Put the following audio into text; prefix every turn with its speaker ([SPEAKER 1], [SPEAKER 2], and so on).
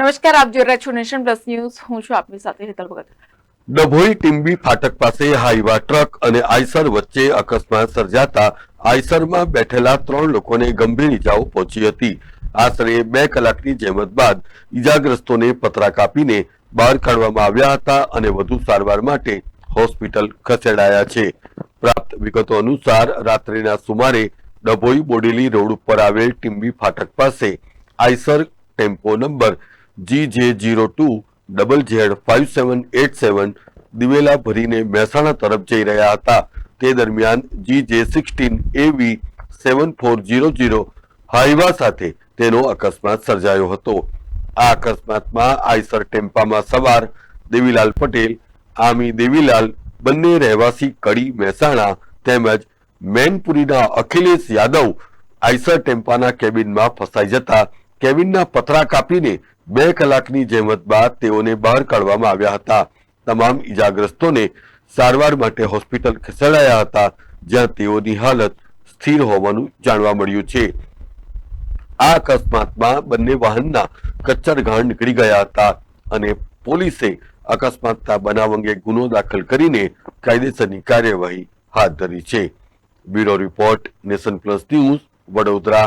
[SPEAKER 1] નમસ્કાર આપ જોઈ રહ્યા છો નેશન પ્લસ ન્યૂઝ હું છું આપની સાથે હેતલ ભગત ડભોઈ ટીંબી ફાટક પાસે હાઈવા ટ્રક અને આઈસર વચ્ચે અકસ્માત સર્જાતા આઈસરમાં બેઠેલા ત્રણ લોકોને ગંભીર ઇજાઓ પહોંચી હતી આશરે બે કલાકની જહેમત બાદ ઇજાગ્રસ્તોને પતરા કાપીને બહાર કાઢવામાં આવ્યા હતા અને વધુ સારવાર માટે હોસ્પિટલ ખસેડાયા છે પ્રાપ્ત વિગતો અનુસાર રાત્રિના સુમારે ડભોઈ બોડેલી રોડ ઉપર આવેલ ટીમ્બી ફાટક પાસે Eicher tempo number G J zero two double Z five seven eight seven દિવેલા ભરીને મહેસાણા તરફ જઈ રહ્યા હતા તે દરમિયાન જી J sixteen A V seven four zero zero Hyva સાથે તેનો અકસ્માત સર્જાયો હતો આ અકસ્માતમાં આઈસર ટેમ્પામાં સવાર દેવીલાલ પટેલ આમી દેવીલાલ બંને રહેવાસી કડી મહેસાણા તેમજ મેનપુરીના અખિલેશ યાદવ આઈસર ટેમ્પાના કેબિનમાં ફસાઈ જતા કેબિનના પથરા કાપીને બે કલાકની જહેમત બાદ તેઓને બહાર કાઢવામાં આવ્યા હતા તમામ ઈજાગ્રસ્તોને સારવાર માટે હોસ્પિટલ ખસેડાયા હતા જ્યાં તેઓની હાલત સ્થિર હોવાનું જાણવા મળ્યું છે આ અકસ્માતમાં બંને વાહનના કચ્છર ઘાણ નીકળી ગયા હતા અને પોલીસે અકસ્માતના બનાવ અંગે ગુનો દાખલ કરીને કાયદેસરની કાર્યવાહી હાથ ધરી છે bureau report Nation Plus News Vadodara